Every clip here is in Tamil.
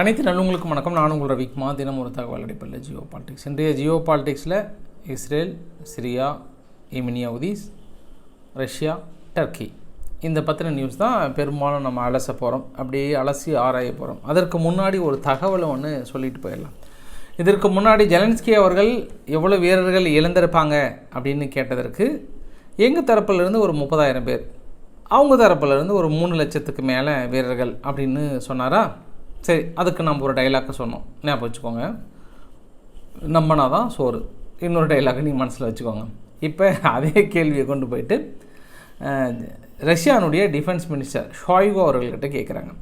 அனைத்து நல்லவங்களுக்கும் வணக்கம். நான் உங்கள் ரவிக்குமா தினம் ஒரு தகவல் அடிப்படையில் ஜியோ பாலிடிக்ஸ். இன்றைய ஜியோ பாலிடிக்ஸில் இஸ்ரேல் சிரியா ஈமினியா உதீஸ் ரஷ்யா டர்க்கி. இந்த பற்றின நியூஸ் தான் பெரும்பாலும் நம்ம அலச போகிறோம் அப்படியே அலசி ஆராய போகிறோம் அதற்கு முன்னாடி ஒரு தகவலை ஒன்று சொல்லிட்டு போயிடலாம். இதற்கு முன்னாடி ஜெலன்ஸ்கி அவர்கள் எவ்வளோ வீரர்கள் இழந்திருப்பாங்க அப்படின்னு கேட்டதற்கு எங்கள் தரப்பிலிருந்து ஒரு முப்பதாயிரம் பேர் அவங்க தரப்புலேருந்து ஒரு மூணு லட்சத்துக்கு மேலே வீரர்கள் அப்படின்னு சொன்னாரா? சரி அதுக்கு நம்ம ஒரு டைலாக்கை சொன்னோம். ஞாபகம் வச்சுக்கோங்க. நம்மனா தான் சோறு. இன்னொரு டைலாக் நீ மனசில் வச்சுக்கோங்க. இப்போ அதே கேள்வியை கொண்டு போயிட்டு ரஷ்யானுடைய டிஃபென்ஸ் மினிஸ்டர் ஷாய்கோ அவர்கள்கிட்ட கேட்குறாங்க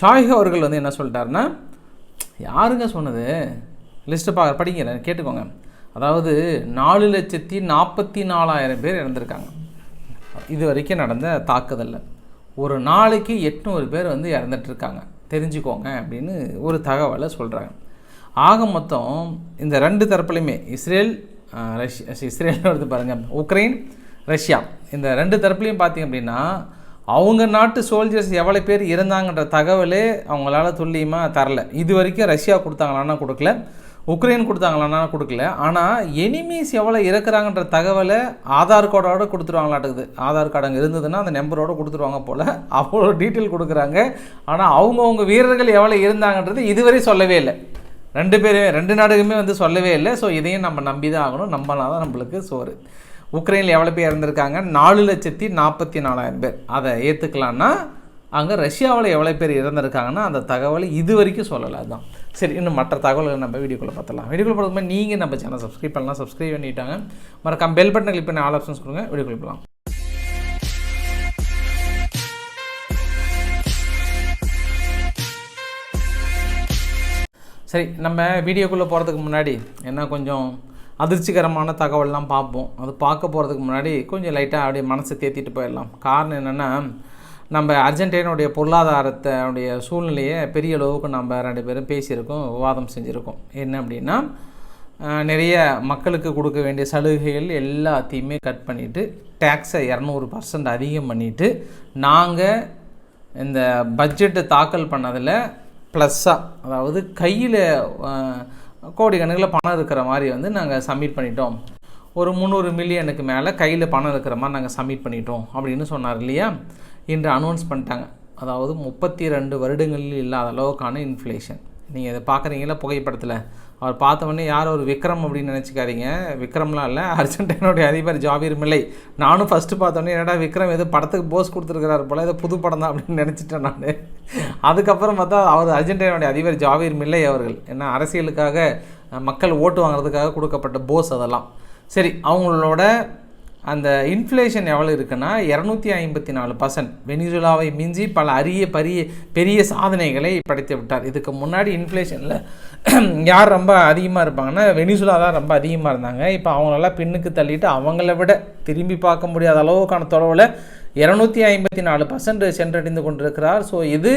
ஷாய்கோ அவர்கள் வந்து என்ன சொல்லிட்டாருன்னா யாருங்க சொன்னது? லிஸ்ட்டு பா படிக்கிறேன் கேட்டுக்கோங்க. அதாவது நாலு லட்சத்தி நாற்பத்தி நாலாயிரம் பேர் இறந்துருக்காங்க. இது வரைக்கும் நடந்த தாக்குதலில். ஒரு நாளைக்கு எட்நூறு பேர் வந்து இறந்துட்டுருக்காங்க தெரிஞ்சுக்கோங்க அப்படின்னு ஒரு தகவலை சொல்கிறாங்க ஆக மொத்தம் இந்த ரெண்டு தரப்புலையுமே இஸ்ரேல் ரஷ்யா இஸ்ரேல் எடுத்து பாருங்கள் உக்ரைன் ரஷ்யா. இந்த ரெண்டு தரப்புலையும் பார்த்தீங்க அப்படின்னா அவங்க நாட்டு சோல்ஜர்ஸ் எவ்வளோ பேர் இருந்தாங்கன்ற தகவலே அவங்களால துல்லியமாக தரல. இது வரைக்கும் ரஷ்யா கொடுத்தாங்களான்னா கொடுக்கல. உக்ரைன் கொடுத்தாங்களான்னா கொடுக்கல. ஆனால் எனிமீஸ் எவ்வளோ இறக்குறாங்கன்ற தகவலை ஆதார் கார்டோட கொடுத்துருவாங்களாட்டுக்குது. ஆதார் கார்டு அங்கே இருந்ததுன்னா அந்த நம்பரோட கொடுத்துருவாங்க போல். அவ்வளோ டீட்டெயில் கொடுக்குறாங்க. ஆனால் அவங்கவுங்க வீரர்கள் எவ்வளோ இருந்தாங்கன்றது இதுவரை சொல்லவே இல்லை. ரெண்டு பேருமே ரெண்டு நாடுகளுமே வந்து சொல்லவே இல்லை. ஸோ இதையும் நம்ம நம்பி தான் ஆகணும். நம்பினா தான் நம்மளுக்கு சோறு. உக்ரைனில் எவ்வளோ பேர் இறந்துருக்காங்க? நாலு லட்சத்தி நாற்பத்தி நாலாயிரம் பேர். அதை ஏற்றுக்கலான்னா அங்கே ரஷ்யாவில் எவ்வளோ பேர் இறந்துருக்காங்கன்னா அந்த தகவலை இது வரைக்கும் சொல்லலை. அதுதான் சரி இன்னும் மற்ற தகவல்களை நம்ம வீடியோக்குள்ளே பார்த்துலாம் வீடியோக்குள்ள பார்க்கும்போது நீங்கள் நம்ம சேனல் சப்ஸ்கிரைப் பண்ணலாம். சப்ஸ்கிரைப் பண்ணிட்டாங்க. மறக்காம பெல் பட்டனை கிளிக் பண்ணி ஆல் ஆப்ஷன்ஸ் கொடுங்க. வீடியோக்குள்ள போகலாம் சரி நம்ம வீடியோக்குள்ளே போகிறதுக்கு முன்னாடி என்ன கொஞ்சம் அதிர்ச்சிகரமான தகவல்லாம் பார்ப்போம். அது பார்க்க போகிறதுக்கு முன்னாடி கொஞ்சம் லைட்டாக அப்படியே மனசை தேத்திட்டு போயிடலாம். காரணம் என்னென்னா நம்ம அர்ஜென்டினாவுடைய பொருளாதாரத்தினுடைய சூழ்நிலையை பெரிய அளவுக்கு நம்ம ரெண்டு பேரும் பேசியிருக்கோம் விவாதம் செஞ்சுருக்கோம். என்ன அப்படின்னா நிறைய மக்களுக்கு கொடுக்க வேண்டிய சலுகைகள் எல்லாத்தையுமே கட் பண்ணிவிட்டு டேக்ஸை இரநூறு பர்சன்ட் அதிகம் பண்ணிவிட்டு நாங்கள் இந்த பட்ஜெட்டை தாக்கல் பண்ணதில் ப்ளஸ்ஸாக அதாவது கையில் கோடிக்கணக்கில் பணம் இருக்கிற மாதிரி வந்து நாங்கள் சப்மிட் பண்ணிட்டோம். ஒரு முந்நூறு மில்லியனுக்கு மேலே கையில் பணம் இருக்கிற மாதிரி நாங்கள் சப்மிட் பண்ணிட்டோம் அப்படின்னு சொன்னார் இல்லையா? இன்று அனௌன்ஸ் பண்ணிட்டாங்க. அதாவது முப்பத்தி ரெண்டு வருடங்களில் இல்லாத அளவுக்கான இன்ஃப்ளேஷன் நீங்கள் இதை பார்க்குறீங்களா புகைப்படத்தில்? அவர் பார்த்தவொடனே யார் ஒரு விக்ரம் அப்படின்னு நினச்சிக்காதீங்க. விக்ரம்லாம் இல்லை அர்ஜென்டினாவுடைய அதிபர் ஜாவீர் மில்லை. நானும் ஃபஸ்ட்டு பார்த்தோன்னே என்னடா விக்ரம் ஏதோ படத்துக்கு போஸ் கொடுத்துருக்கிறாரு போல் ஏதோ புது படம் தான் அப்படின்னு நினச்சிட்டேன் நான். அதுக்கப்புறம் பார்த்தா அவர் அர்ஜென்டினாவுடைய அதிபர் ஜாவீர் மில்லை அவர்கள். ஏன்னா அரசியலுக்காக மக்கள் ஓட்டு வாங்குறதுக்காக கொடுக்கப்பட்ட போஸ் அதெல்லாம். சரி அவங்களோட அந்த இன்ஃப்ளேஷன் எவ்வளோ இருக்குன்னா இரநூத்தி ஐம்பத்தி நாலு பர்சன்ட் வெனிசுலாவை மிஞ்சி பல அரிய பரிய பெரிய சாதனைகளை படைத்து விட்டார். இதுக்கு முன்னாடி இன்ஃப்ளேஷனில் யார் ரொம்ப அதிகமாக இருப்பாங்கன்னா வெனிசுலா தான் ரொம்ப அதிகமாக இருந்தாங்க. இப்போ அவங்களெல்லாம் பின்னுக்கு தள்ளிட்டு அவங்கள விட திரும்பி பார்க்க முடியாத அளவுக்கான தொலைவில் இரநூத்தி ஐம்பத்தி நாலு பர்சன்ட் சென்றடைந்து கொண்டிருக்கிறார். ஸோ இது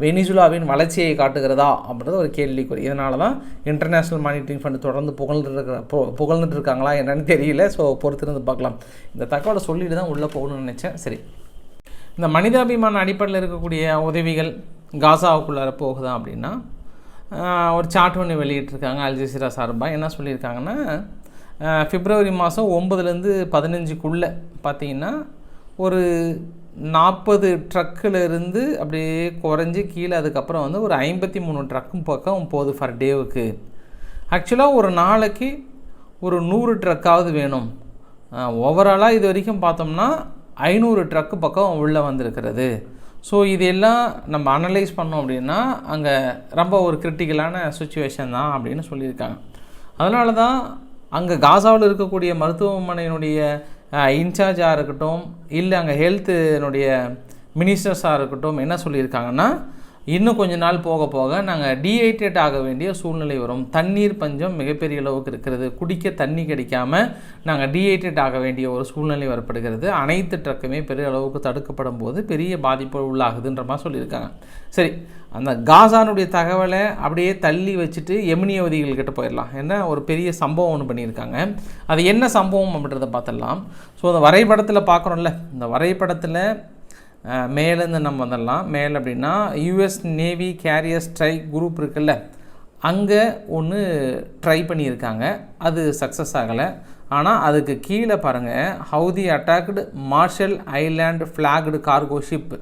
வெனிசுலாவின் வளர்ச்சியை காட்டுகிறதா அப்படின்றது ஒரு கேள்விக்குறி. இதனால தான் இன்டர்நேஷ்னல் மானிட்டரிங் ஃபண்ட் தொடர்ந்து புகழ்ந்துருக்கிற இருக்கிற பு புகழ்ந்துட்டு இருக்காங்களா என்னன்னு தெரியல. ஸோ பொறுத்திருந்து பார்க்கலாம். இந்த தகவலை சொல்லிட்டு தான் உள்ளே போகணும்னு நினச்சேன். சரி. இந்த மனிதாபிமான அடிப்படையில் இருக்கக்கூடிய உதவிகள் காசாவுக்குள்ளார போகுதா அப்படின்னா ஒரு சாட் ஒன்று வெளியிட்டிருக்காங்க அல்ஜசீரா சார்பாக என்ன சொல்லியிருக்காங்கன்னா பிப்ரவரி மாதம் ஒம்பதுலேருந்து பதினஞ்சுக்குள்ளே பார்த்தீங்கன்னா ஒரு நாற்பது ட்ரக்கிலிருந்து அப்படியே குறைஞ்சி கீழே அதுக்கப்புறம் வந்து ஒரு ஐம்பத்தி மூணு ட்ரக்கும் பக்கம் போகுது ஃபர் டேவுக்கு ஆக்சுவலாக ஒரு நாளைக்கு ஒரு நூறு ட்ரக்காவது வேணும். ஓவராலாக இது வரைக்கும் பார்த்தோம்னா ஐநூறு ட்ரக்கு பக்கம் உள்ளே வந்திருக்கிறது. ஸோ இது எல்லாம் நம்ம அனலைஸ் பண்ணோம் அப்படின்னா அங்கே ரொம்ப ஒரு கிரிட்டிக்கலான சுச்சுவேஷன் தான் அப்படின்னு சொல்லியிருக்காங்க. அதனால தான் அங்கே காசாவில் இருக்கக்கூடிய மருத்துவமனையினுடைய இன்சார்ஜாக இருக்கட்டும் இல்லை அங்கே ஹெல்த்தினுடைய மினிஸ்டர்ஸாக இருக்கட்டும் என்ன சொல்லியிருக்காங்கன்னா இன்னும் கொஞ்ச நாள் போக போக நாங்கள் டீஹைட்ரேட் ஆக வேண்டிய சூழ்நிலை வரும். தண்ணீர் பஞ்சம் மிகப்பெரிய அளவுக்கு இருக்கிறது. குடிக்க தண்ணி கிடைக்காம நாங்கள் டீஹைட்ரேட் ஆக வேண்டிய ஒரு சூழ்நிலை வரப்படுகிறது. அனைத்து ட்ரக்குமே பெரிய அளவுக்கு தடுக்கப்படும் போது பெரிய பாதிப்பு உள்ளாகுதுன்ற மாதிரி சொல்லியிருக்காங்க. சரி அந்த காசானுடைய தகவலை அப்படியே தள்ளி வச்சுட்டு எமினியவதிகள் கிட்ட போயிடலாம். என்ன ஒரு பெரிய சம்பவம் ஒன்று பண்ணியிருக்காங்க. அது என்ன சம்பவம் அப்படின்றத பார்த்துடலாம். ஸோ அந்த வரைபடத்தில் பார்க்குறோம்ல. இந்த வரைபடத்தில் மேலேருந்து நம்ம வந்துடலாம். மேல் அப்படின்னா US navy carrier strike group இருக்குல்ல. அங்கே ஒன்று ட்ரை பண்ணியிருக்காங்க. அது சக்ஸஸ் ஆகலை. ஆனால் அதுக்கு கீழே பாருங்கள் Houthi attacked Marshall Island flagged cargo ship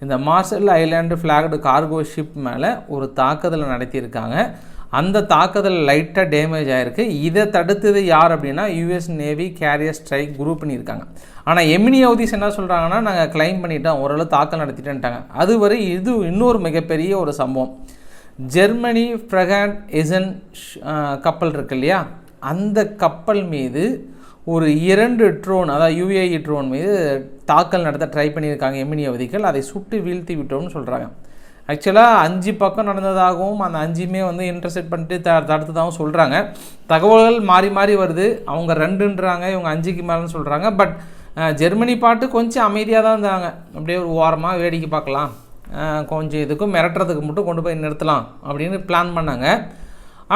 இந்த Marshall Island flagged cargo ship மேலே ஒரு தாக்குதலை நடத்தியிருக்காங்க. அந்த தாக்குதல் லைட்டாக டேமேஜ் ஆகிருக்கு இதை தடுத்தது யார் அப்படின்னா US navy carrier strike group பண்ணியிருக்காங்க ஆனால் எமினி ஹவுதிஸ் என்ன சொல்கிறாங்கன்னா நாங்கள் கிளைம் பண்ணிட்டோம் ஓரளவு தாக்கல் நடத்திட்டேன்ட்டாங்க. அதுவரை இது இன்னொரு மிகப்பெரிய ஒரு சம்பவம். ஜெர்மனி ஃப்ரகாண்ட் எசன் கப்பல் இருக்கு இல்லையா? அந்த கப்பல் மீது ஒரு இரண்டு ட்ரோன் அதாவது யுஏஇ ட்ரோன் மீது தாக்கல் நடத்த ட்ரை பண்ணியிருக்காங்க எமினி அவதிகள் அதை சுட்டு வீழ்த்தி விட்டோம்னு சொல்கிறாங்க ஆக்சுவலாக அஞ்சு பக்கம் நடந்ததாகவும் அந்த அஞ்சுமே வந்து இன்டர்செக்ட் பண்ணிட்டு த தடுத்ததாகவும் சொல்கிறாங்க தகவல்கள் மாறி மாறி வருது. அவங்க ரெண்டுன்றாங்க இவங்க அஞ்சுக்கு மேலேன்னு சொல்கிறாங்க பட் ஜெர்மனி பாட்டு கொஞ்சம் அமைதியாக தான் இருந்தாங்க. அப்படியே ஒரு ஓரமாக வேடிக்கை பார்க்கலாம். கொஞ்சம் இதுக்கும் மிரட்டுறதுக்கு மட்டும் கொண்டு போய் நிறுத்தலாம் அப்படின்னு பிளான் பண்ணாங்க.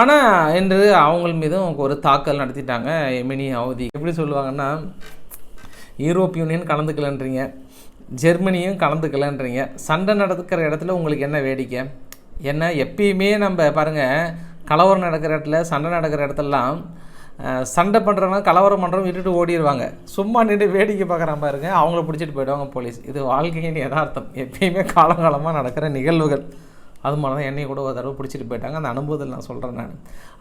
ஆனால் என்று அவங்கள் மீதும் ஒரு தாக்கல் நடத்திட்டாங்க. எமினி அவதி. எப்படி சொல்லுவாங்கன்னா யூரோப் யூனியன் கலந்துக்கலன்றீங்க. ஜெர்மனியும் கலந்துக்கலன்றீங்க. சண்டை நடக்கிற இடத்துல உங்களுக்கு என்ன வேடிக்கை? என்ன? எப்பயுமே நம்ம பாருங்கள் கலவரம் நடக்கிற இடத்துல சண்டை நடக்கிற இடத்துலலாம் சண்டை பண்ணுறவங்க கலவரம் பண்ணுறவங்க விட்டுட்டு ஓடிடுவாங்க சும்மா நின்று வேடிக்கை பார்க்குறான் பாருங்க அவங்கள பிடிச்சிட்டு போயிடுவாங்க போலீஸ். இது வாழ்க்கையின் யதார்த்தம். எப்பயுமே காலங்காலமாக நடக்கிற நிகழ்வுகள். அது மாதிரி தான் என்னையை கூட ஒரு தடவை பிடிச்சிட்டு போயிட்டாங்க. அந்த அனுபவத்தில் நான் சொல்கிறேன் நான்.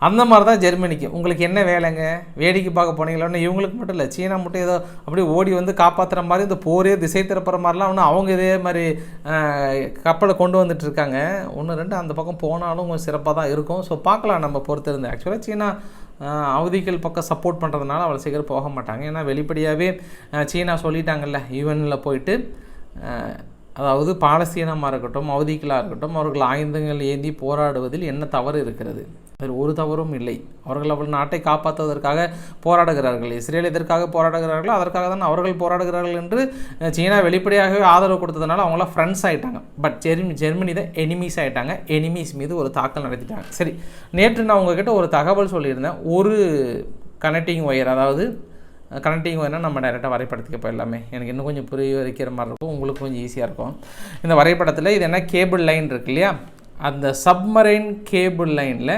அந்த மாதிரி தான் ஜெர்மனிக்கு. உங்களுக்கு என்ன வேலைங்க? வேடிக்கை பார்க்க போனீங்களோன்னு இவங்களுக்கு மட்டும் இல்லை சீனா மட்டும் ஏதோ அப்படியே ஓடி வந்து காப்பாற்றுற மாதிரி இந்த போரே திசை திருப்புற மாதிரிலாம் ஒன்றும் அவங்க இதே மாதிரி கப்பலை கொண்டு வந்துட்டு இருக்காங்க. ஒன்று ரெண்டு அந்த பக்கம் போனாலும் கொஞ்சம் சிறப்பாக தான் இருக்கும். ஸோ பார்க்கலாம் நம்ம பொறுத்து இருந்து. ஆக்சுவலாக சீனா அவதிகள் பக்கம் சப்போர்ட் பண்ணுறதுனால அவ்வளோ சீக்கிரம் போக மாட்டாங்க. ஏன்னா வெளிப்படையாகவே சீனா சொல்லிட்டாங்கல்ல யூஎனில் போயிட்டு அதாவது பாலஸ்தீனமாக இருக்கட்டும் அவதிகளாக இருக்கட்டும் அவர்கள் ஆயுதங்கள் ஏந்தி போராடுவதில் என்ன தவறு இருக்கிறது? அதில் ஒரு தவறும் இல்லை. அவர்கள் அவள் நாட்டை காப்பாற்றுவதற்காக போராடுகிறார்கள். இஸ்ரேல் எதற்காக போராடுகிறார்களோ அதற்காக தான் அவர்கள் போராடுகிறார்கள் என்று சீனா வெளிப்படையாகவே ஆதரவு கொடுத்ததுனால அவங்களாம் ஃப்ரெண்ட்ஸ் ஆயிட்டாங்க. பட் ஜெர்மனி ஜெர்மனி தான் எனிமீஸ் ஆகிட்டாங்க எனிமீஸ் மீது ஒரு தாக்கல் நடத்திட்டாங்க. சரி நேற்று நான் உங்ககிட்ட ஒரு தகவல் சொல்லியிருந்தேன். ஒரு கனெக்டிங் ஒயர் அதாவது கனெக்டிங் வேணால் நம்ம டைரெக்டாக வரைபடத்துக்கு போயிடலாமே. எனக்கு இன்னும் கொஞ்சம் புரிய வைக்கிற மாதிரி இருக்கும். உங்களுக்கு கொஞ்சம் ஈஸியாக இருக்கும். இந்த வரைபடத்தில் இது என்ன கேபிள் லைன் இருக்கு இல்லையா? அந்த சப்மரைன் கேபிள் லைனில்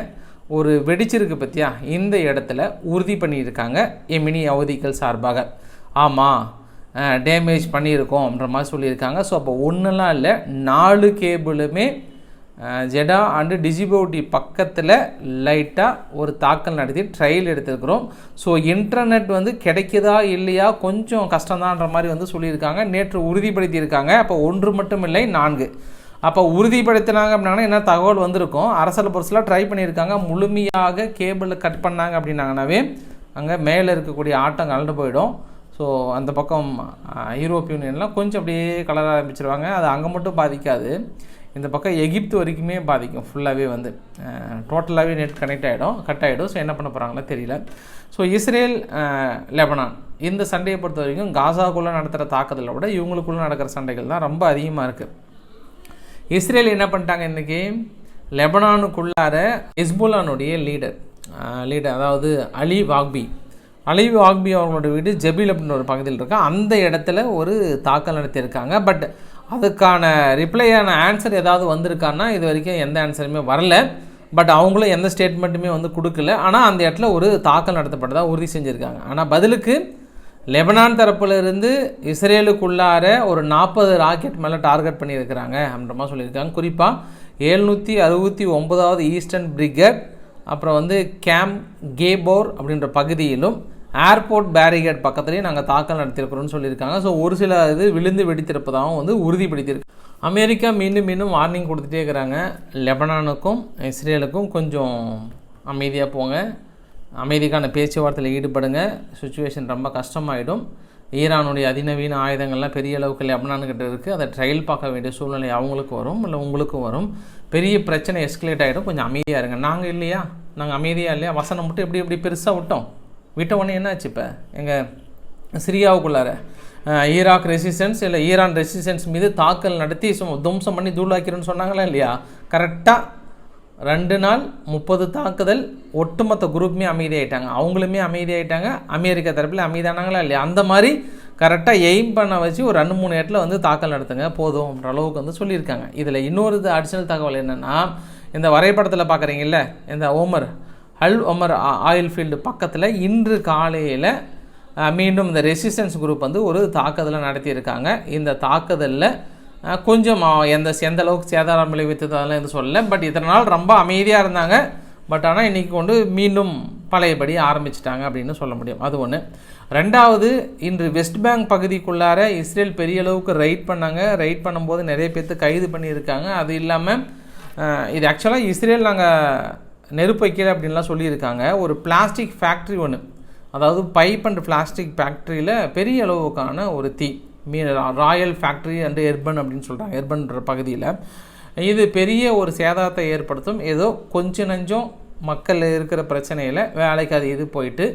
ஒரு வெடிச்சிருக்கு பற்றியா இந்த இடத்துல உறுதி பண்ணியிருக்காங்க. எமினி அவதிகள் சார்பாக. ஆமாம் டேமேஜ் பண்ணியிருக்கோம்ன்ற மாதிரி சொல்லியிருக்காங்க. ஸோ அப்போ ஒன்றுலாம் இல்லை நாலு கேபிளுமே ஜெடா அண்டு டிஜிபோட்டி பக்கத்தில் லைட்டாக ஒரு தாக்கல் நடத்தி ட்ரையல் எடுத்திருக்கிறோம். ஸோ இன்டர்நெட் வந்து கிடைக்குதா இல்லையா? கொஞ்சம் கஷ்டம்தான்ற மாதிரி வந்து சொல்லியிருக்காங்க. நேற்று உறுதிப்படுத்தியிருக்காங்க. அப்போ ஒன்று மட்டும் இல்லை நான்கு. அப்போ உறுதிப்படுத்தினாங்க அப்படின்னா என்ன தகவல் வந்திருக்கும்? அரசல் பொருசில் ட்ரை பண்ணியிருக்காங்க. முழுமையாக கேபிளில் கட் பண்ணாங்க அப்படின்னாங்கனாவே அங்கே மேலே இருக்கக்கூடிய ஆட்டம் கலந்து போயிடும். ஸோ அந்த பக்கம் ஐரோப்பிய யூனியன்லாம் கொஞ்சம் அப்படியே கலர ஆரம்பிச்சிருவாங்க. அது அங்கே மட்டும் பாதிக்காது. இந்த பக்கம் எகிப்து வரைக்குமே பாதிக்கும். ஃபுல்லாகவே வந்து டோட்டலாகவே நெட் கனெக்ட் ஆகிடும் கட் ஆகிடும் ஸோ என்ன பண்ண போகிறாங்களோ தெரியல. ஸோ இஸ்ரேல் லெபனான் இந்த சண்டையை பொறுத்த வரைக்கும் காசாக்குள்ளே நடத்துகிற தாக்குதலை விட இவங்களுக்குள்ளே நடக்கிற சண்டைகள் தான் ரொம்ப அதிகமாக இருக்குது இஸ்ரேல் என்ன பண்ணிட்டாங்க இன்றைக்கி லெபனானுக்குள்ளார இஸ்புல்லானுடைய லீடர் லீடர் அதாவது அலி வாக்பி. அலி வாக்பி அவங்களோட வீடு ஜபீல் அப்படின்னு ஒரு பகுதியில் இருக்கா. அந்த இடத்துல ஒரு தாக்கல் நடத்தியிருக்காங்க. பட் அதுக்கான ரிப்ளையான ஆன்சர் ஏதாவது வந்திருக்கான்னா இது வரைக்கும் எந்த ஆன்சருமே வரல. பட் அவங்களும் எந்த ஸ்டேட்மெண்ட்டுமே வந்து கொடுக்கல. ஆனால் அந்த இடத்துல ஒரு தாக்கல் நடத்தப்பட்டதாக உறுதி செஞ்சுருக்காங்க. ஆனால் பதிலுக்கு லெபனான் தரப்புலருந்து இஸ்ரேலுக்குள்ளார ஒரு நாற்பது ராக்கெட் மேலே டார்கெட் பண்ணியிருக்கிறாங்க அப்படின்ற மாதிரி சொல்லியிருக்காங்க. குறிப்பாக எழுநூற்றி அறுபத்தி ஒன்பதாவது ஈஸ்டர்ன் பிரிகேட் அப்புறம் வந்து கேம் கேபோர் அப்படின்ற பகுதியிலும் ஏர்போர்ட் பேரிகேட் பக்கத்துலேயே நாங்கள் தாக்கல் நடத்தியிருக்கிறோம்னு சொல்லியிருக்காங்க. ஸோ ஒரு சில இது விழுந்து வெடித்திருப்பதாகவும் வந்து உறுதிப்படுத்தியிருக்கு. அமெரிக்கா மீண்டும் மீண்டும் வார்னிங் கொடுத்துட்டே இருக்கிறாங்க. லெபனானுக்கும் இஸ்ரேலுக்கும் கொஞ்சம் அமைதியாக போங்க. அமைதிக்கான பேச்சுவார்த்தையில் ஈடுபடுங்க. சுச்சுவேஷன் ரொம்ப கஷ்டமாயிடும். ஈரானுடைய அதிநவீன ஆயுதங்கள்லாம் பெரிய அளவுக்கு லெபனான்கிட்ட இருக்குது அதை ட்ரையல் பார்க்க வேண்டிய சூழ்நிலை அவங்களுக்கு வரும் இல்லை உங்களுக்கும் வரும். பெரிய பிரச்சனை எஸ்கலேட் ஆகிடும் கொஞ்சம் அமைதியாக இருங்க. நாங்கள் இல்லையா? நாங்கள் அமைதியாக இல்லையா? வசனம் மட்டும் எப்படி எப்படி பெருசாக விட்டோம்? விட்ட உடனே என்னாச்சு இப்போ? எங்கள் சிரியாவுக்குள்ளார ஈராக் ரெசிஸ்டன்ஸ் இல்லை ஈரான் ரெசிஸ்டன்ஸ் மீது தாக்கல் நடத்தி சும்மா துவம்சம் பண்ணி தூளாக்கிறோன்னு சொன்னாங்களா இல்லையா? கரெக்டாக ரெண்டு நாள் முப்பது தாக்குதல் ஒட்டுமொத்த குரூப்புமே அமைதியாயிட்டாங்க. அவங்களுமே அமைதியாயிட்டாங்க. அமெரிக்கா தரப்பில் அமைதியானாங்களா இல்லையா? அந்த மாதிரி கரெக்டாக எய்ம் பண்ண வச்சு ஒரு ரெண்டு மூணு இடத்துல வந்து தாக்கல் நடத்துங்க போதும்ன்ற அளவுக்கு வந்து சொல்லியிருக்காங்க. இதில் இன்னொரு அடிஷனல் தகவல் என்னென்னா இந்த வரைபடத்தில் பார்க்குறீங்கல்ல இந்த Omar al Omar oil field பக்கத்தில் இன்று காலையில் மீண்டும் இந்த ரெசிஸ்டன்ஸ் குரூப் வந்து ஒரு தாக்குதலை நடத்தியிருக்காங்க. இந்த தாக்குதலில் கொஞ்சம் எந்த எந்த அளவுக்கு சேதாரம் விளைவித்தது அதெல்லாம் எதுவும் சொல்லலை. பட் இத்தனை நாள் ரொம்ப அமைதியாக இருந்தாங்க. பட் ஆனால் இன்றைக்கி கொண்டு மீண்டும் பழையபடி ஆரம்பிச்சிட்டாங்க அப்படின்னு சொல்ல முடியும். அது ஒன்று ரெண்டாவது இன்று வெஸ்ட் பேங்க் பகுதிக்குள்ளார இஸ்ரேல் பெரிய அளவுக்கு ரைட் பண்ணாங்க. ரைட் பண்ணும்போது நிறைய பேர்த்து கைது பண்ணியிருக்காங்க. அது இல்லாமல் இது ஆக்சுவலாக இஸ்ரேல் நாங்கள் நெருப்பு வைக்கிற அப்படின்லாம் சொல்லியிருக்காங்க. ஒரு பிளாஸ்டிக் ஃபேக்ட்ரி ஒன்று அதாவது பைப் அண்ட் பிளாஸ்டிக் ஃபேக்ட்ரியில் பெரிய அளவுக்கான ஒரு தீ. மீ ராயல் ஃபேக்ட்ரி அண்ட் எர்பன் அப்படின்னு சொல்கிறாங்க எர்பன்ற பகுதியில். இது பெரிய ஒரு சேதாரத்தை ஏற்படுத்தும். ஏதோ கொஞ்சம் நஞ்சம் மக்கள் இருக்கிற பிரச்சனையில் வேலைக்கு அது இது போயிட்டு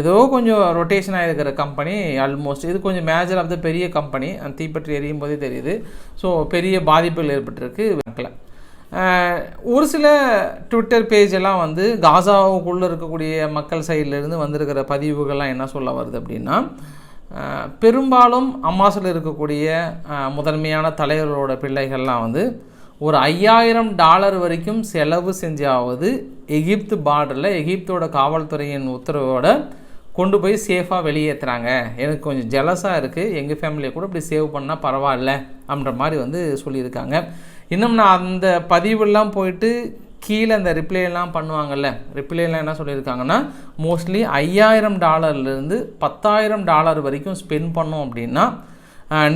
ஏதோ கொஞ்சம் ரொட்டேஷனாக இருக்கிற கம்பெனி ஆல்மோஸ்ட் இது கொஞ்சம் மேஜர் ஆஃப் த பெரிய கம்பெனி அந்த தீப்பற்றி எரியும் போதே தெரியுது. ஸோ பெரிய பாதிப்புகள் ஏற்பட்டிருக்கு. பேங்க்கில் ஒரு சில ட்விட்டர் பேஜ் எல்லாம் வந்து காசாவுக்குள்ளே இருக்கக்கூடிய மக்கள் சைட்லேருந்து வந்திருக்கிற பதிவுகள்லாம் என்ன சொல்ல வருது அப்படின்னா பெரும்பாலும் அம்மாசில் இருக்கக்கூடிய முதன்மையான தலைவர்களோட பிள்ளைகள்லாம் வந்து ஒரு ஐயாயிரம் டாலர் வரைக்கும் செலவு செஞ்சாவது எகிப்து பார்டரில் எகிப்தோட காவல்துறையின் உத்தரவோட கொண்டு போய் சேஃபாக வெளியேற்றுறாங்க எனக்கு கொஞ்சம் ஜெலஸாக இருக்குது எங்கள் ஃபேமிலியை கூட இப்படி சேவ் பண்ணால் பரவாயில்ல அப்படின்ற மாதிரி வந்து சொல்லியிருக்காங்க. இன்னும் நான் அந்த பதிவுலாம் போயிட்டு கீழே அந்த ரிப்ளைலாம் பண்ணுவாங்கல்ல ரிப்ளைலாம் என்ன சொல்லியிருக்காங்கன்னா மோஸ்ட்லி ஐயாயிரம் டாலர்லேருந்து பத்தாயிரம் டாலர் வரைக்கும் ஸ்பெண்ட் பண்ணோம் அப்படின்னா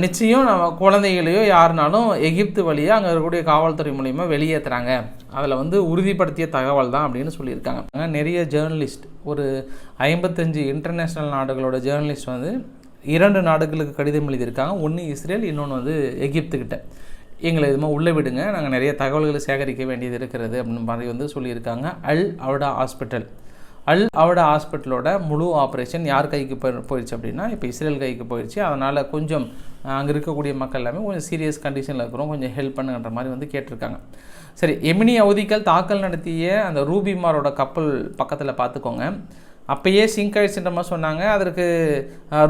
நிச்சயம் நம்ம குழந்தைகளையோ யாருனாலும் எகிப்து வழியாக அங்கே இருக்கக்கூடிய காவல்துறை மூலிமா வெளியேற்றுறாங்க அதில் வந்து உறுதிப்படுத்திய தகவல் தான் அப்படின்னு சொல்லியிருக்காங்க. நிறைய ஜேர்னலிஸ்ட் ஒரு ஐம்பத்தஞ்சு இன்டர்நேஷ்னல் நாடுகளோட ஜேர்னலிஸ்ட் வந்து இரண்டு நாடுகளுக்கு கடிதம் எழுதியிருக்காங்க. ஒன்று இஸ்ரேல் இன்னொன்று வந்து எகிப்துக்கிட்ட எங்களை இது உள்ளே விடுங்க. நாங்கள் நிறைய தகவல்களை சேகரிக்க வேண்டியது இருக்கிறது அப்படின்னு மாதிரி வந்து சொல்லியிருக்காங்க. அல் அவடா ஹாஸ்பிட்டல். அல் அவடா ஹாஸ்பிட்டலோட முழு ஆப்ரேஷன் யார் கைக்கு போய் போயிடுச்சு அப்படின்னா இப்போ இஸ்ரேல் கைக்கு போயிடுச்சு. அதனால் கொஞ்சம் அங்கே இருக்கக்கூடிய மக்கள் எல்லாமே கொஞ்சம் சீரியஸ் கண்டிஷனில் இருக்கிறோம். கொஞ்சம் ஹெல்ப் பண்ணுங்கன்ற மாதிரி வந்து கேட்டிருக்காங்க. சரி எமினி அவதிகள் தாக்கல் நடத்திய அந்த ரூபிமாரோட கப்பல் பக்கத்தில் பார்த்துக்கோங்க. அப்போயே சிங்க் ஆயிடுச்சுன்ற மாதிரி சொன்னாங்க. அதற்கு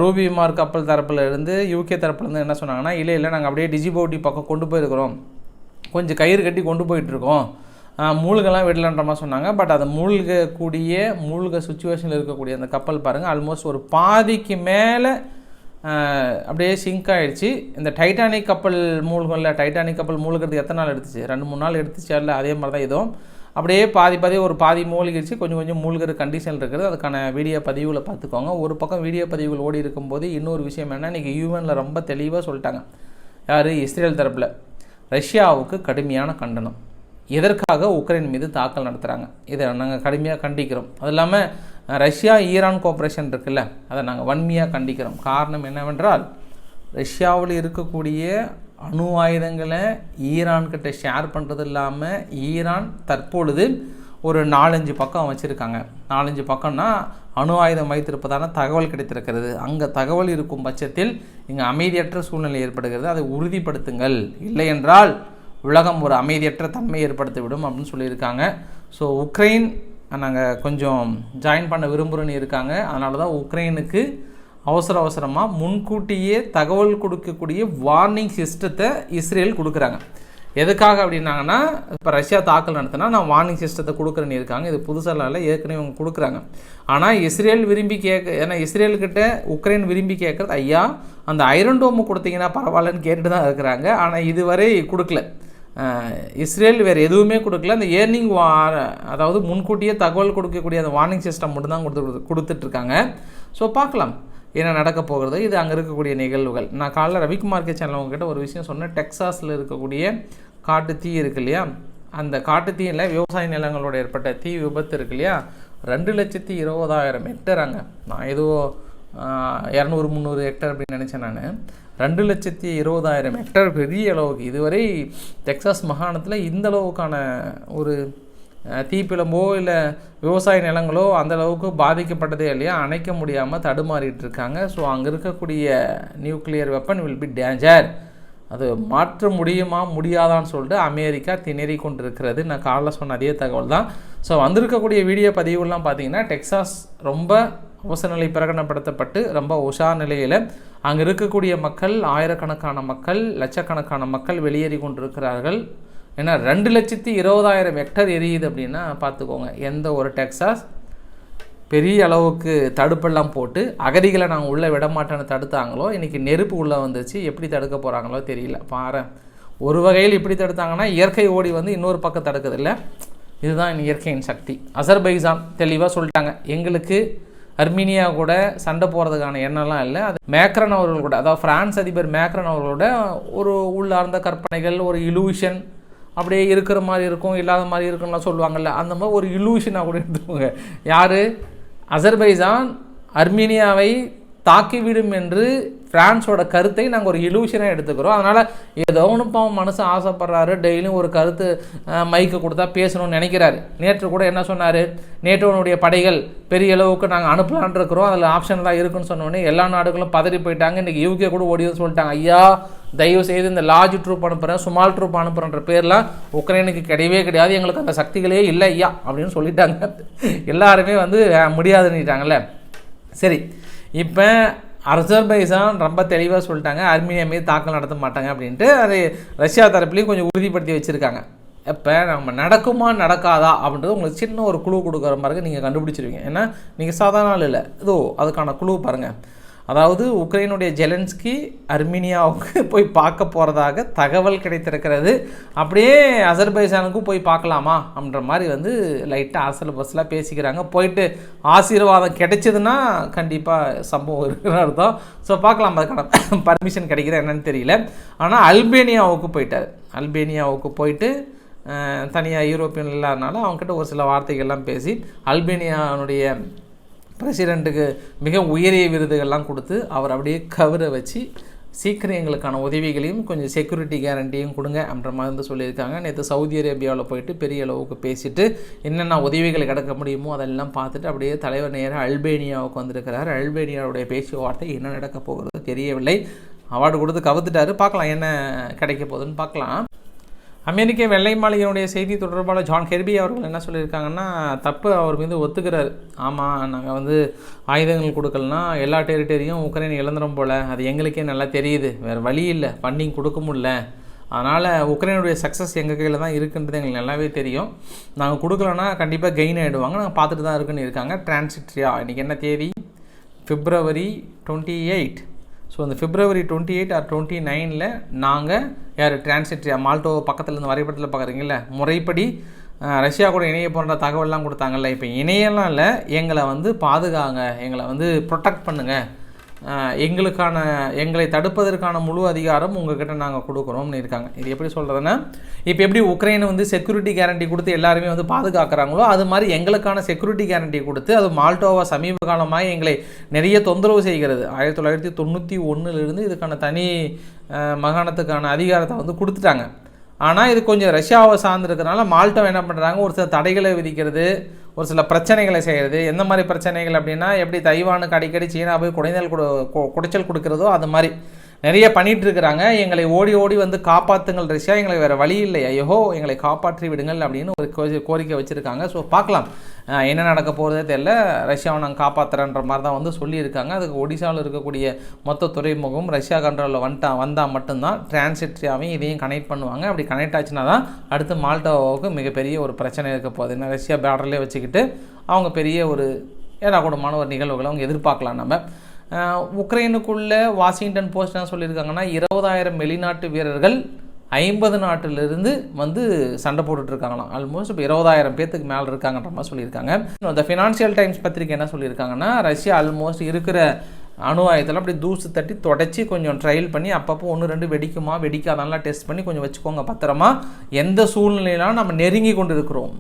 ரூபிமார் கப்பல் தரப்பில் இருந்து யூகே தரப்புலேருந்து என்ன சொன்னாங்கன்னா இல்லை இல்லை நாங்கள் அப்படியே டிஜிபோட்டி பக்கம் கொண்டு போயிருக்கிறோம். கொஞ்சம் கயிறு கட்டி கொண்டு போயிட்டுருக்கோம். மூழ்கெல்லாம் விடலான்ற மாதிரி சொன்னாங்க. பட் அதை மூழ்கக்கூடிய மூழ்க சுச்சுவேஷனில் இருக்கக்கூடிய அந்த கப்பல் பாருங்கள் ஆல்மோஸ்ட் ஒரு பாதிக்கு மேலே அப்படியே சிங்க் ஆகிடுச்சு இந்த டைட்டானிக் கப்பல் மூழ்கம்ல டைட்டானிக் கப்பல் மூழ்கிறது எத்தனை நாள் எடுத்துச்சு? ரெண்டு மூணு நாள் எடுத்துச்சு இல்லை அதே மாதிரி தான் இதுவும். அப்படியே பாதி பாதி ஒரு பாதி மூழ்கிடுச்சு கொஞ்சம் கொஞ்சம் மூழ்கிற கண்டிஷன் இருக்கிறது. அதுக்கான வீடியோ பதிவுகளை பார்த்துக்கோங்க. ஒரு பக்கம் வீடியோ பதிவுகள் ஓடி இருக்கும்போது இன்னொரு விஷயம் என்ன இன்றைக்கி யூஎனில் ரொம்ப தெளிவாக சொல்லிட்டாங்க. யார்? இஸ்ரேல் தரப்பில். ரஷ்யாவுக்கு கடுமையான கண்டனம். எதற்காக உக்ரைன் மீது தாக்கல் நடத்துகிறாங்க இதை நாங்கள் கடுமையாக கண்டிக்கிறோம். அது இல்லாமல் ரஷ்யா ஈரான் கோஆப்ரேஷன் இருக்குல்ல அதை நாங்கள் வன்மையாக கண்டிக்கிறோம். காரணம் என்னவென்றால் ரஷ்யாவில் இருக்கக்கூடிய அணு ஆயுதங்களை ஈரான்கிட்ட ஷேர் பண்ணுறது இல்லாமல் ஈரான் தற்பொழுது ஒரு நாலஞ்சு பக்கம் வச்சுருக்காங்க. நாலஞ்சு பக்கம்னா அணு ஆயுதம் வைத்திருப்பதான தகவல் கிடைத்திருக்கிறது. அங்கே தகவல் இருக்கும் பட்சத்தில் இங்கே அமைதியற்ற சூழ்நிலை ஏற்படுகிறது. அதை உறுதிப்படுத்துங்கள். இல்லை என்றால் உலகம் ஒரு அமைதியற்ற தன்மை ஏற்படுத்திவிடும் அப்படின்னு சொல்லியிருக்காங்க. ஸோ உக்ரைன் நாங்கள் கொஞ்சம் ஜாயின் பண்ண விரும்புகிறோன்னு இருக்காங்க. அதனால தான் உக்ரைனுக்கு அவசர அவசரமாக முன்கூட்டியே தகவல் கொடுக்கக்கூடிய வார்னிங் சிஸ்டத்தை இஸ்ரேல் கொடுக்குறாங்க. எதுக்காக அப்படின்னாங்கன்னா இப்போ ரஷ்யா தாக்கல் நடத்தினா நான் வார்னிங் சிஸ்டத்தை கொடுக்குறேன்னு இருக்காங்க. இது புதுசாக இல்லை ஏற்கனவே அவங்க கொடுக்குறாங்க. ஆனால் இஸ்ரேல் விரும்பி கேட்க ஏன்னா இஸ்ரேல்கிட்ட உக்ரைன் விரும்பி கேட்குறது ஐயா அந்த ஐரன் டோமு கொடுத்தீங்கன்னா பரவாயில்லன்னு கேட்டுட்டு தான் இருக்கிறாங்க. ஆனால் இதுவரை கொடுக்கல. இஸ்ரேல் வேறு எதுவுமே கொடுக்கல. அந்த ஏர்னிங் வா அதாவது முன்கூட்டியே தகவல் கொடுக்கக்கூடிய அந்த வார்னிங் சிஸ்டம் மட்டும்தான் கொடுத்து கொடுத்துட்ருக்காங்க ஸோ பார்க்கலாம். என்ன நடக்க போகிறது? இது அங்கே இருக்கக்கூடிய நிகழ்வுகள். நான் காலைல ரவிக்குமார் கே சேனல் உங்ககிட்ட ஒரு விஷயம் சொன்னேன். டெக்ஸாஸில் இருக்கக்கூடிய காட்டு தீ இருக்கு இல்லையா? அந்த காட்டு தீயில் விவசாய நிலங்களோட ஏற்பட்ட தீ விபத்து இருக்கு இல்லையா? ரெண்டு லட்சத்தி இருபதாயிரம் ஹெக்டர் அங்கே. நான் ஏதோ இரநூறு முந்நூறு ஹெக்டர் அப்படின்னு நினச்சேன் நான். ரெண்டு லட்சத்தி இருபதாயிரம் ஹெக்டர் பெரிய அளவுக்கு. இதுவரை டெக்சாஸ் மாகாணத்தில் இந்த அளவுக்கான ஒரு தீப்பிழம்போ இல்லை விவசாய நிலங்களோ அந்தளவுக்கு பாதிக்கப்பட்டதே இல்லையா? அணைக்க முடியாமல் தடுமாறிட்டு இருக்காங்க. ஸோ அங்கே இருக்கக்கூடிய nuclear weapon will be danger அது மாற்ற முடியுமா முடியாதான்னு சொல்லிட்டு அமெரிக்கா திணறி கொண்டிருக்கிறது. நான் காலைல சொன்ன அதே தகவல் தான். ஸோ வந்திருக்கக்கூடிய வீடியோ பதிவுலாம் பார்த்தீங்கன்னா டெக்ஸாஸ் ரொம்ப அவசரநிலை பிரகடனப்படுத்தப்பட்டு ரொம்ப உஷார் நிலையில் அங்கே இருக்கக்கூடிய மக்கள் ஆயிரக்கணக்கான மக்கள் லட்சக்கணக்கான மக்கள் வெளியேறி கொண்டிருக்கிறார்கள். ஏன்னா ரெண்டு லட்சத்தி இருபதாயிரம் ஹெக்டர் எரியுது அப்படின்னா பார்த்துக்கோங்க எந்த ஒரு டெக்ஸாஸ் பெரிய அளவுக்கு தடுப்பெல்லாம் போட்டு அகதிகளை நாங்கள் உள்ளே விடமாட்டேன்னு தடுத்தாங்களோ இன்றைக்கி நெருப்பு உள்ளே வந்துச்சு எப்படி தடுக்க போகிறாங்களோ தெரியல. பாரு ஒரு வகையில் இப்படி தடுத்தாங்கன்னா இயற்கை ஓடி வந்து இன்னொரு பக்கம் தடுக்குது இதுதான் இயற்கையின் சக்தி. அசர்பைசான் தெளிவாக சொல்லிட்டாங்க. எங்களுக்கு அர்மீனியா கூட சண்டை போகிறதுக்கான எண்ணம்லாம் இல்லை. அது மேக்ரன் அவர்கள் கூட அதாவது ஃப்ரான்ஸ் அதிபர் மேக்ரன் அவர்களோட ஒரு உள்ளார்ந்த கற்பனைகள் ஒரு இலூஷன் அப்படியே இருக்கிற மாதிரி இருக்கும் இல்லாத மாதிரி இருக்கும்லாம் சொல்லுவாங்கள்ல அந்த மாதிரி ஒரு இலூஷனாக கூட எடுத்துக்கோங்க. யார்? அசர்பைசான் அர்மீனியாவை தாக்கிவிடும் என்று ஃப்ரான்ஸோட கருத்தை நாங்கள் ஒரு இலூஷனாக எடுத்துக்கிறோம். அதனால் ஏதோ ஒன்று பாவம் மனசு ஆசைப்படுறாரு டெய்லியும் ஒரு கருத்து மைக்கு கொடுத்தா பேசணும்னு நினைக்கிறாரு. நேற்று கூட என்ன சொன்னார்? நேட்டோனுடைய படைகள் பெரிய அளவுக்கு நாங்கள் அனுப்பலான் இருக்கிறோம் அதில் ஆப்ஷன் தான் இருக்குன்னு சொன்னோடனே எல்லா நாடுகளும் பதறி போயிட்டாங்க. இன்றைக்கி யூகே கூட ஓடியும் சொல்லிட்டாங்க. ஐயா தயவு செய்து இந்த லார்ஜ் ட்ரூப் அனுப்புகிறேன் சுமால் ட்ரூப் அனுப்புகிறன்ற பேர்லாம் உக்ரைனுக்கு கிடையவே கிடையாது எங்களுக்கு அந்த சக்திகளே இல்லை ஐயா அப்படின்னு சொல்லிட்டாங்க. எல்லாருமே வந்து முடியாதுன்னுட்டாங்கல்ல. சரி இப்போ அசர்பைசான் ரொம்ப தெளிவாக சொல்லிட்டாங்க அர்மீனியா மீது தாக்கல் நடத்த மாட்டாங்க அப்படின்ட்டு அது ரஷ்யா தரப்புலையும் கொஞ்சம் உறுதிப்படுத்தி வச்சுருக்காங்க. இப்போ நம்ம நடக்குமா நடக்காதா அப்படின்றது உங்களுக்கு சின்ன ஒரு குழு கொடுக்குற மாதிரி நீங்கள் கண்டுபிடிச்சிருவீங்க. ஏன்னா நீங்கள் சாதாரண ஆள் இல்லை. இதோ அதுக்கான குழு பாருங்கள் அதாவது உக்ரைனுடைய ஜெலன்ஸ்கி அர்மீனியாவுக்கு போய் பார்க்க போகிறதாக தகவல் கிடைத்திருக்கிறது. அப்படியே அசர்பைசானுக்கும் போய் பார்க்கலாமா? அப்படின்ற மாதிரி வந்து லைட்டாக அசல் பஸ்லாம் பேசிக்கிறாங்க. போயிட்டு ஆசீர்வாதம் கிடைச்சதுன்னா கண்டிப்பாக சம்பவம் இருக்கிற அர்த்தம். ஸோ பார்க்கலாம் அதுக்கான பர்மிஷன் கிடைக்கிற என்னன்னு தெரியல. ஆனால் அல்பேனியாவுக்கு போயிட்டார். அல்பேனியாவுக்கு போயிட்டு தனியாக யூரோப்பியன் இல்லாதனால அவங்ககிட்ட ஒரு சில வார்த்தைகள்லாம் பேசி அல்பேனியானுடைய பிரசிடெண்ட்டுக்கு மிக உயரிய விருதுகள்லாம் கொடுத்து அவர் அப்படியே கவர வச்சு சீக்கிரம் எங்களுக்கான உதவிகளையும் கொஞ்சம் செக்யூரிட்டி கேரண்டியும் கொடுங்க அப்படின்ற மாதிரி வந்து சொல்லியிருக்காங்க. நேற்று சவுதி அரேபியாவில் போயிட்டு பெரிய அளவுக்கு பேசிட்டு என்னென்ன உதவிகளை கிடக்க முடியுமோ அதெல்லாம் பார்த்துட்டு அப்படியே தலைவர் நேராக அல்பேனியாவுக்கு வந்திருக்கிறார். அல்பேனியாவுடைய பேச்சுவார்த்தை என்ன நடக்க போகிறது தெரியவில்லை. அவார்டு கொடுத்து கவுத்துட்டாரு. பார்க்கலாம் என்ன கிடைக்க போகுதுன்னு பார்க்கலாம். அமெரிக்க வெள்ளை மாளிகையினுடைய செய்தி தொடர்பாளர் ஜான் கெர்பி அவர்கள் என்ன சொல்லியிருக்காங்கன்னா தப்பு அவர் மீது ஒத்துக்கிறார். ஆமாம் நாங்கள் வந்து ஆயுதங்கள் கொடுக்கலனா எல்லா டெரிட்டரியும் உக்ரைன் இழந்துடும் போல். அது எங்களுக்கே நல்லா தெரியுது. வேறு வழி இல்லை. ஃபண்டிங் கொடுக்க முடில அதனால் உக்ரைனுடைய சக்ஸஸ் எங்கள் கையில் தான் இருக்குன்றது எங்களுக்கு நல்லாவே தெரியும். நாங்கள் கொடுக்கலன்னா கண்டிப்பாக கெயின் ஆகிடுவாங்க நாங்கள் பார்த்துட்டு தான் இருக்குன்னு இருக்காங்க. டிரான்சிட்ரியா இன்றைக்கி என்ன தேதி? பிப்ரவரி டுவெண்ட்டி எயிட் ஸோ அந்த February twenty eight or twenty நைனில் நாங்கள் யார்? டிரான்சிட் மால்டோ பக்கத்தில் இருந்து வரைபடத்தில் பார்க்குறீங்கள முறைப்படி ரஷ்யா கூட இணைய போன்ற தகவல்லாம் கொடுத்தாங்கல்ல. இப்போ இணையெல்லாம் இல்லை எங்களை வந்து பாதுகாங்க எங்களை வந்து ப்ரொடெக்ட் பண்ணுங்கள் எங்களுக்கான எங்களை தடுப்பதற்கான முழு அதிகாரம் உங்ககிட்ட நாங்கள் கொடுக்குறோம்னு இருக்காங்க. இது எப்படி சொல்கிறதுன்னா இப்போ எப்படி உக்ரைனை வந்து செக்யூரிட்டி கேரண்டி கொடுத்து எல்லாருமே வந்து பாதுகாக்கிறாங்களோ அது மாதிரி எங்களுக்கான செக்யூரிட்டி கேரண்டி கொடுத்து அது மால்டோவா சமீப காலமாக எங்களை நிறைய தொந்தரவு செய்கிறது. ஆயிரத்தி தொள்ளாயிரத்தி தொண்ணூற்றி ஒன்றுலேருந்து இதுக்கான தனி மாகாணத்துக்கான அதிகாரத்தை வந்து கொடுத்துட்டாங்க. ஆனால் இது கொஞ்சம் ரஷ்யாவை சார்ந்திருக்கிறனால மால்டம் என்ன பண்ணுறாங்க ஒரு சில தடைகளை விதிக்கிறது ஒரு சில பிரச்சனைகளை செய்கிறது எந்த மாதிரி பிரச்சனைகள் அப்படின்னா எப்படி தைவானுக்கு அடிக்கடி சீனா போய் குடைந்தல் கொடு குடைச்சல் கொடுக்குறதோ அது மாதிரி. நிறைய பண்ணிகிட்டு இருக்கிறாங்க. எங்களை ஓடி ஓடி வந்து காப்பாற்றுங்கள் ரஷ்யா. எங்களை வேறு வழி இல்லை. ஐயோ எங்களை காப்பாற்றி விடுங்கள் அப்படின்னு ஒரு கோரிக்கை வச்சுருக்காங்க. ஸோ பார்க்கலாம். என்ன நடக்க போகிறதே தெரியல. ரஷ்யாவை நாங்கள் காப்பாற்றுறன்ற மாதிரி தான் வந்து சொல்லியிருக்காங்க. அதுக்கு ஒடிசாவில் இருக்கக்கூடிய மொத்த துறைமுகம் ரஷ்யா கண்ட்ரோலில் வந்துட்டா வந்தால் மட்டும்தான். டிரான்சிட்ரியாவையும் இதையும் கனெக்ட் பண்ணுவாங்க. அப்படி கனெக்ட் ஆச்சுன்னா தான் அடுத்து மால்டோவாவுக்கு மிகப்பெரிய ஒரு பிரச்சனை இருக்க போகுது. என்ன ரஷ்யா பேடர்லேயே வச்சுக்கிட்டு அவங்க பெரிய ஒரு ஏடாக்கூடமான ஒரு நிகழ்வுகளை அவங்க எதிர்பார்க்கலாம் நம்ம. உக்ரைனுக்குள்ளே வாஷிங்டன் போஸ்ட் என்ன சொல்லியிருக்காங்கன்னா இருபதாயிரம் வெளிநாட்டு வீரர்கள் ஐம்பது நாட்டிலிருந்து வந்து சண்டை போட்டுட்ருக்காங்களாம். ஆல்மோஸ்ட் இப்போ இருபதாயிரம் பேத்துக்கு மேலே இருக்காங்கன்ற மாதிரி சொல்லியிருக்காங்க. இந்த ஃபினான்ஷியல் டைம்ஸ் பத்திரிக்கை என்ன சொல்லியிருக்காங்கன்னா ரஷ்யா ஆல்மோஸ்ட் இருக்கிற அணு ஆயுதத்தில் அப்படி தூசு தட்டி தொடச்சி கொஞ்சம் ட்ரையல் பண்ணி அப்பப்போ ஒன்று ரெண்டு வெடிக்குமா வெடிக்காதெல்லாம் டெஸ்ட் பண்ணி கொஞ்சம் வச்சுக்கோங்க பத்திரமா. எந்த சூழ்நிலையிலாம் நம்ம நெருங்கி கொண்டு இருக்கிறோம்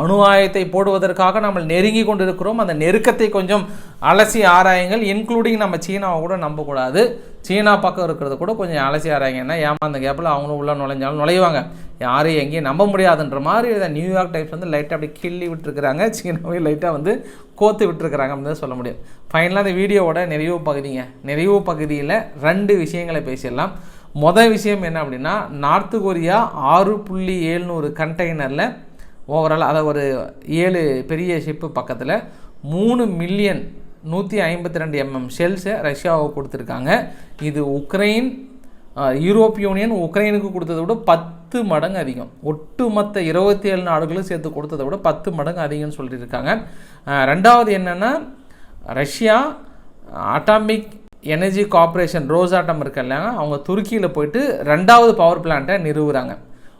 அணுவாயத்தை போடுவதற்காக நம்ம நெருங்கி கொண்டு இருக்கிறோம் அந்த நெருக்கத்தை கொஞ்சம் அலசி ஆராயுங்கள். இன்க்ளூடிங் நம்ம சீனாவை கூட நம்பக்கூடாது. சீனா பக்கம் இருக்கிறது கூட கொஞ்சம் அலசி ஆராயுங்க. ஏன்னா ஏமாந்த கேப்பில் அவங்களும் உள்ளே நுழைஞ்சாலும் நுழைவாங்க. யாரையும் எங்கேயும் நம்ப முடியாதுன்ற மாதிரி இதை நியூயார்க் டைம்ஸ் வந்து லைட்டாக அப்படி கிள்ளி விட்டுருக்குறாங்க. சீனாவே லைட்டாக வந்து கோத்து விட்டுருக்குறாங்க அப்படின்னு சொல்ல முடியும். ஃபைனலாக அந்த வீடியோவோட நிறைவு பகுதிங்க. நிறைவு பகுதியில் ரெண்டு விஷயங்களை பேசிடலாம். மொதல் விஷயம் என்ன அப்படின்னா நார்த்து கொரியா ஆறு புள்ளி ஏழ்நூறு கண்டெய்னரில் ஓவரால் அதை ஒரு ஏழு பெரிய ஷிப்பு பக்கத்தில் மூணு மில்லியன் நூற்றி ஐம்பத்தி ரெண்டு எம்எம் ஷெல்ஸை ரஷ்யாவுக்கு கொடுத்துருக்காங்க. இது உக்ரைன் யூரோப் யூரோப்பிய யூனியன் உக்ரைனுக்கு கொடுத்ததை விட பத்து மடங்கு அதிகம். ஒட்டுமொத்த இருபத்தி ஏழு நாடுகளும் சேர்த்து கொடுத்ததை விட பத்து மடங்கு அதிகம்னு சொல்லியிருக்காங்க. ரெண்டாவது என்னென்னா Russia atomic energy corporation Rosatom இருக்குல்ல அவங்க துருக்கியில் போயிட்டு ரெண்டாவது பவர் பிளான்ட்டை நிறுவுகிறாங்க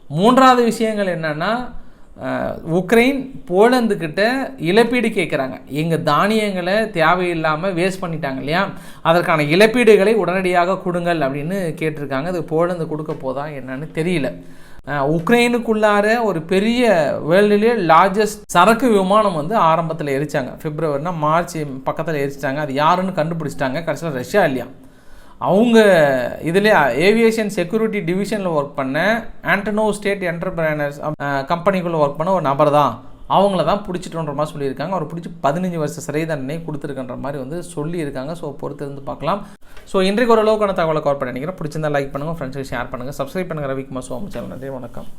மூன்றாவது விஷயங்கள் என்னென்னா உக்ரைன் போலந்துக்கிட்ட இழப்பீடு கேட்குறாங்க எங்கள் தானியங்களை தேவையில்லாமல் வேஸ்ட் பண்ணிட்டாங்க இல்லையா? அதற்கான இழப்பீடுகளை உடனடியாக கொடுங்கள் அப்படின்னு கேட்டிருக்காங்க. அது போலந்து கொடுக்க போதா என்னன்னு தெரியல. உக்ரைனுக்குள்ளார ஒரு பெரிய வேர்ல்டுலேயே லார்ஜஸ்ட் சரக்கு விமானம் வந்து ஆரம்பத்தில் எரிச்சாங்க. பிப்ரவரினா மார்ச் பக்கத்தில் எரிச்சிட்டாங்க. அது யாருன்னு கண்டுபிடிச்சிட்டாங்க. கடைசியில் ரஷ்யா இல்லையா? அவங்க இதில் ஏவியேஷன் செக்யூரிட்டி டிவிஷனில் ஒர்க் பண்ண ஆண்டனோ ஸ்டேட் என்டர்பிரைனர்ஸ் கம்பெனிக்குள்ளே ஒர்க் பண்ண ஒரு நபர் தான். அவங்கள தான் பிடிச்சிட்டோன்ற மாதிரி சொல்லியிருக்காங்க. அவர் பிடிச்சி பதினஞ்சு வருஷம் சிறை தண்டனை கொடுத்துருக்கன்ற மாதிரி வந்து சொல்லியிருக்காங்க. ஸோ பொறுத்து இருந்து பார்க்கலாம். ஸோ இன்றைக்கு ஓரளவுக்கான தகவலை கவர் பண்ணி நினைக்கிறேன். பிடிச்சிருந்தா லைக் பண்ணுங்கள் ஃப்ரெண்ட்ஸுக்கு ஷேர் பண்ணுங்கள் சப்ஸ்கிரைப் பண்ணுங்கள் ரவிக்குமார் சோமச்சல் நன்றி வணக்கம்.